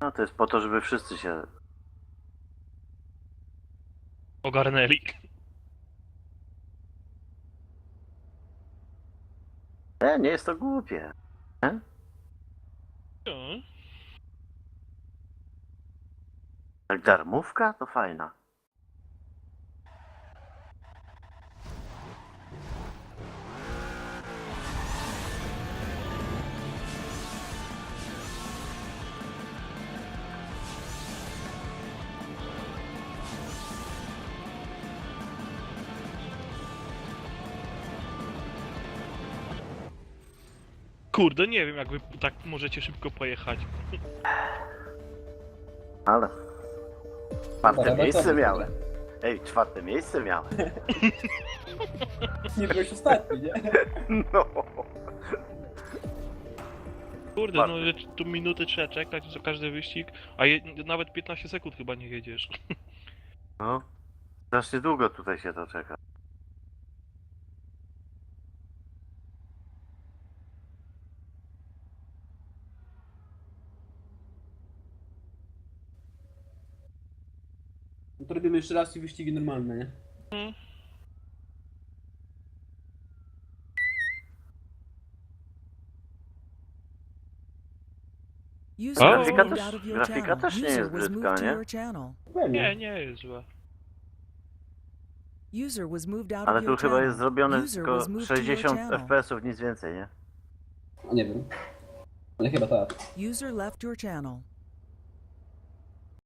No to jest po to, żeby wszyscy się... Ogarnęli. E, nie jest to głupie. No. Jak darmówka, to fajna. Kurde, nie wiem jak wy tak możecie szybko pojechać. Ale... Czwarte miejsce miałem. Ej, czwarte miejsce miałem. Nie byłeś ostatni, nie? No. Kurde, no że tu minuty trzeba czekać za każdy wyścig, a je, nawet 15 sekund chyba nie jedziesz. no. Strasznie długo tutaj się to czeka. No to robimy jeszcze raz i wyścigi normalne, nie? User O! Grafika moved też- out of your grafika channel. też nie jest brzydka, nie? Pewnie. Nie, nie jest zła. Ale tu chyba jest zrobione tylko was moved to your 60 channel. FPS-ów, nic więcej, nie? A nie wiem. Ale chyba tak. User left your channel.